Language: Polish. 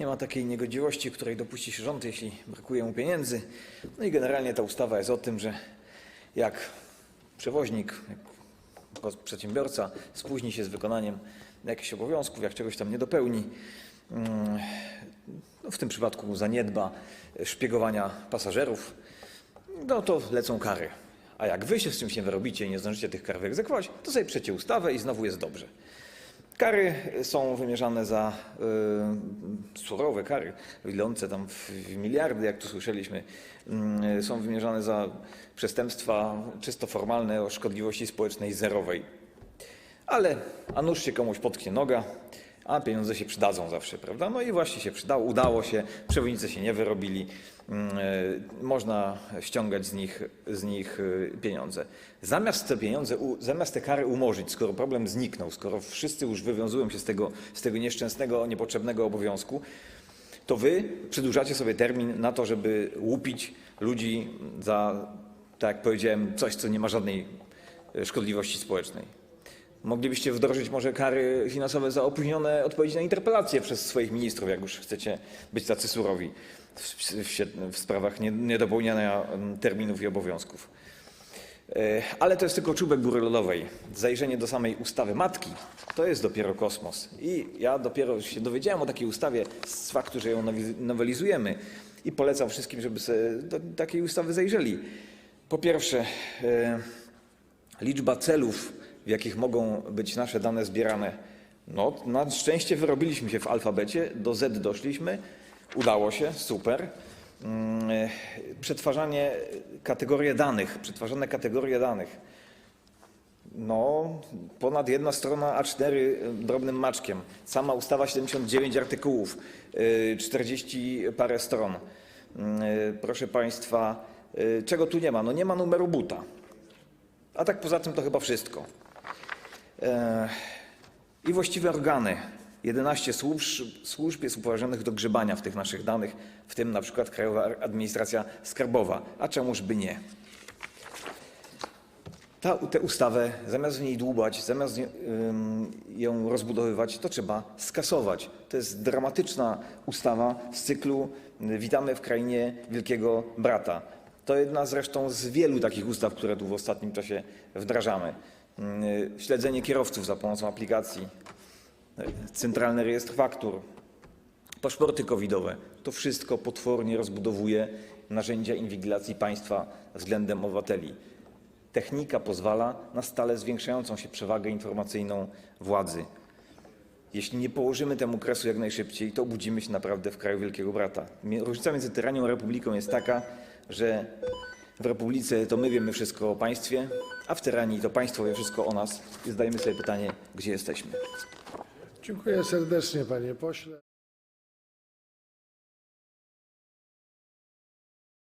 Nie ma takiej niegodziwości, której dopuści się rząd, jeśli brakuje mu pieniędzy. No i generalnie ta ustawa jest o tym, że jak przewoźnik, jak przedsiębiorca spóźni się z wykonaniem jakichś obowiązków, jak czegoś tam nie dopełni, mm, no w tym przypadku zaniedba szpiegowania pasażerów, no to lecą kary. A jak wy się z czymś nie wyrobicie i nie zdążycie tych kar wyegzekwować, to sobie przecie ustawę i znowu jest dobrze. Kary są wymierzane za y, surowe kary, idące tam w, w miliardy, jak tu słyszeliśmy, y, są wymierzane za przestępstwa czysto formalne o szkodliwości społecznej zerowej. Ale a nuż się komuś potknie noga, a pieniądze się przydadzą zawsze, prawda? No i właśnie się przydało, udało się, przewoźnicy się nie wyrobili, yy, można ściągać z nich, z nich yy, pieniądze. Zamiast te pieniądze, zamiast te kary umorzyć, skoro problem zniknął, skoro wszyscy już wywiązują się z tego, z tego nieszczęsnego, niepotrzebnego obowiązku, to wy przedłużacie sobie termin na to, żeby łupić ludzi za, tak jak powiedziałem, coś, co nie ma żadnej e, szkodliwości społecznej. Moglibyście wdrożyć może kary finansowe za opóźnione odpowiedzi na interpelacje przez swoich ministrów, jak już chcecie być tacy surowi w, w, w sprawach nie- niedopełniania mm, terminów i obowiązków. E, Ale to jest tylko czubek góry lodowej. Zajrzenie do samej ustawy matki to jest dopiero kosmos. I ja dopiero się dowiedziałem o takiej ustawie z faktu, że ją nowelizujemy i polecam wszystkim, żeby do takiej ustawy zajrzeli. Po pierwsze, e, liczba celów, w jakich mogą być nasze dane zbierane. No, na szczęście wyrobiliśmy się w alfabecie, do Z doszliśmy, udało się, super. Mm, Przetwarzanie kategorie danych, przetwarzane kategorie danych. No, ponad jedna strona A4 drobnym maczkiem. Sama ustawa 79 artykułów, y, 40 parę stron. Y, Proszę Państwa, y, czego tu nie ma? No nie ma numeru buta. A tak poza tym to chyba wszystko. E, I właściwe organy. 11 służb, służb jest upoważnionych do grzebania w tych naszych danych, w tym na przykład Krajowa Administracja Skarbowa. A czemuż by nie? Ta, tę ustawę, zamiast w niej dłubać, zamiast nie- ym, ją rozbudowywać, to trzeba skasować. To jest dramatyczna ustawa z cyklu y, Witamy w krainie Wielkiego Brata. To jedna zresztą z wielu takich ustaw, które tu w ostatnim czasie wdrażamy. Y, Śledzenie kierowców za pomocą aplikacji, y, Centralny Rejestr Faktur, paszporty covidowe. To wszystko potwornie rozbudowuje narzędzia inwigilacji państwa względem obywateli. Technika pozwala na stale zwiększającą się przewagę informacyjną władzy. Jeśli nie położymy temu kresu jak najszybciej, to obudzimy się naprawdę w kraju Wielkiego Brata. Różnica między tyranią a republiką jest taka, że w republice to my wiemy wszystko o państwie, a w tyranii to państwo wie wszystko o nas i zadajemy sobie pytanie, gdzie jesteśmy. Dziękuję serdecznie, panie pośle.